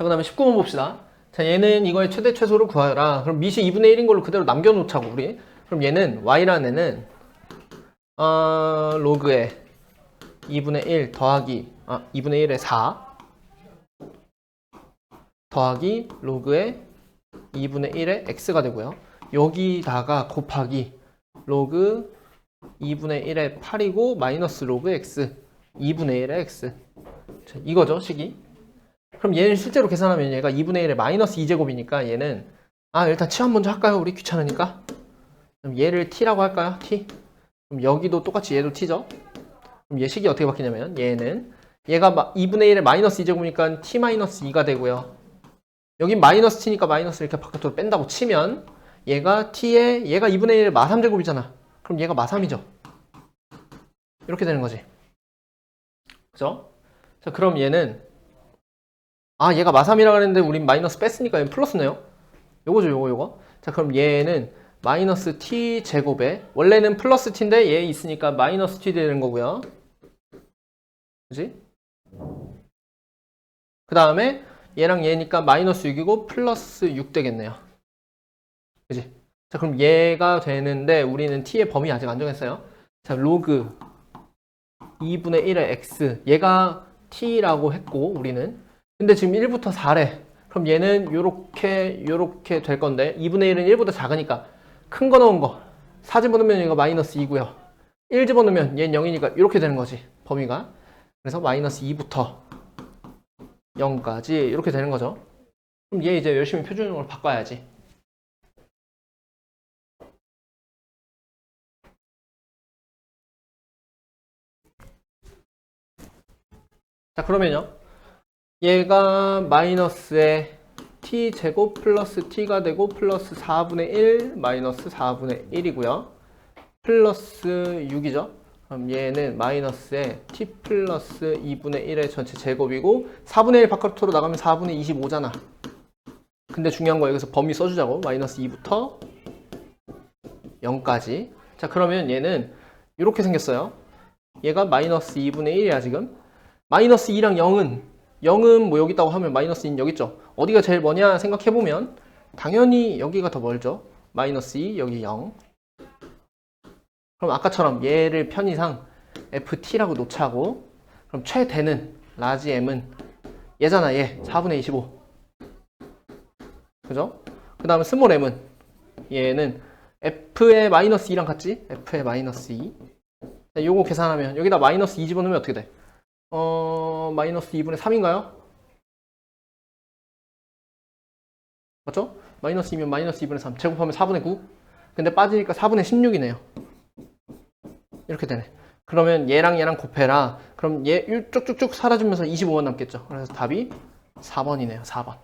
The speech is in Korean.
자, 그 다음에 19번 봅시다. 자, 얘는 이거의 최대 최소를 구하여라. 그럼 밑이 2분의 1인 걸로 그대로 남겨놓자고, 우리. 그럼 얘는, y라는 애는, 어, 로그에 2분의 1 더하기, 아, 2분의 1에 4 더하기 로그에 2분의 1의 x가 되고요. 여기다가 곱하기 로그 2분의 1의 8이고 마이너스 로그 x 2분의 1의 x 자, 이거죠 식이 그럼 얘는 실제로 계산하면 얘가 2분의 1의 마이너스 2제곱이니까 얘는 아 일단 치환 먼저 할까요? 우리 귀찮으니까? 그럼 얘를 t라고 할까요? t? 그럼 여기도 똑같이 얘도 t죠? 그럼 얘 식이 어떻게 바뀌냐면 얘는 얘가 마- 2분의 1의 마이너스 2제곱이니까 t 마이너스 2가 되고요. 여기 마이너스 t니까 마이너스 이렇게 바깥으로 뺀다고 치면 얘가 t에 얘가 2분의 1의 마3제곱이잖아. 그럼 얘가 마3이죠. 이렇게 되는 거지. 그죠? 자 그럼 얘는 아 얘가 마3이라고 했는데 우린 마이너스 뺐으니까 얘는 플러스네요 요거죠 요거 요거 자 그럼 얘는 마이너스 t 제곱에 원래는 플러스 t인데 얘 있으니까 마이너스 t 되는 거고요 그지? 그 다음에 얘랑 얘니까 마이너스 6이고 플러스 6 되겠네요. 그지? 자, 그럼 얘가 되는데 우리는 t의 범위 아직 안 정했어요. 자, 로그 2분의 1의 x. 얘가 t라고 했고, 우리는. 근데 지금 1부터 4래. 그럼 얘는 요렇게, 요렇게 될 건데, 2분의 1은 1보다 작으니까 큰 거 넣은 거. 4 집어넣으면 얘가 마이너스 2고요. 1 집어넣으면 얘는 0이니까 이렇게 되는 거지, 범위가. 그래서 마이너스 2부터 0까지 이렇게 되는 거죠. 그럼 얘 이제 열심히 표준형으로 바꿔야지. 자, 그러면요. 얘가 마이너스에 t 제곱 플러스 t가 되고 플러스 4분의 1 마이너스 4분의 1이고요. 플러스 6이죠. 그럼 얘는 마이너스에 t 플러스 2분의 1의 전체 제곱이고 4분의 1 바깥으로 나가면 4분의 25잖아. 근데 중요한 거 여기서 범위 써주자고. 마이너스 2부터 0까지. 자 그러면 얘는 이렇게 생겼어요. 얘가 마이너스 2분의 1이야 지금. 마이너스 2랑 0은 0은 뭐 여기 있다고 하면 마이너스 2는 여기 있죠. 어디가 제일 뭐냐 생각해보면 당연히 여기가 더 멀죠. 마이너스 2 여기 0. 그럼 아까처럼 얘를 편의상 ft라고 놓자고 그럼 최대는 라지 m은 얘잖아 얘 4분의 25 그죠? 그 다음에 스몰 m은 얘는 f의 마이너스 2랑 같지? f의 마이너스 2 자, 요거 계산하면 여기다 마이너스 2 집어넣으면 어떻게 돼? 어 마이너스 2분의 3인가요? 맞죠? 마이너스 2면 마이너스 2분의 3 제곱하면 4분의 9 근데 빠지니까 4분의 16이네요 이렇게 되네. 그러면 얘랑 얘랑 곱해라. 그럼 얘 쭉쭉쭉 사라지면서 25만 남겠죠. 그래서 답이 4번이네요. 4번.